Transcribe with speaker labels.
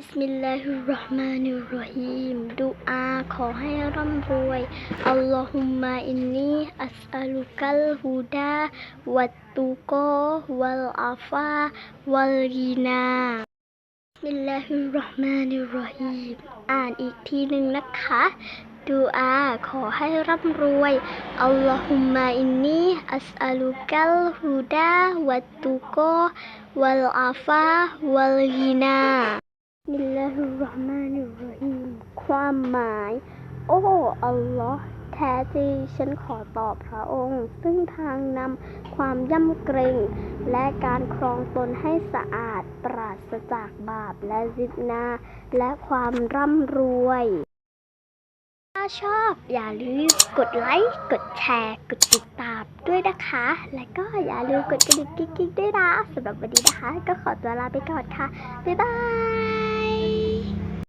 Speaker 1: บิสมิลลาฮิรราะห์มานิรรฮีมดูอาขอให้ร่ำรวยอัลลอฮุมมาอินนีอัสอัลุกัลฮูดาวัตตุกอวัลอาฟาวัลกีนาบิสมิลลาฮิรราะห์มานิรรฮีมอ่านอีกทีหนึ่งนะคะดูอาขอให้ร่ำรวยอัลลอฮุมมาอินนีอัสอัลุกัลฮูดาวัตตุกอวัลอาฟาวัลกีนา บิสมิลลาฮิรห์มานิรเราะฮีมความหมาย โอ้ อัลลอฮ์แท้จริงฉันขอตอบพระองค์ ซึ่งทางนำความย่ำเกรงและการครองตนให้สะอาดปราศจากบาปและซิดนา และความร่ำรวย ถ้าชอบอย่าลืมกดไลค์ กดแชร์ กดติดตามด้วยนะคะ และก็อย่าลืมกดกระดิ่งกิ๊กๆด้วยนะสำหรับวันนี้นะคะ ก็ขอตัวลาไปก่อนค่ะ บ๊ายบาย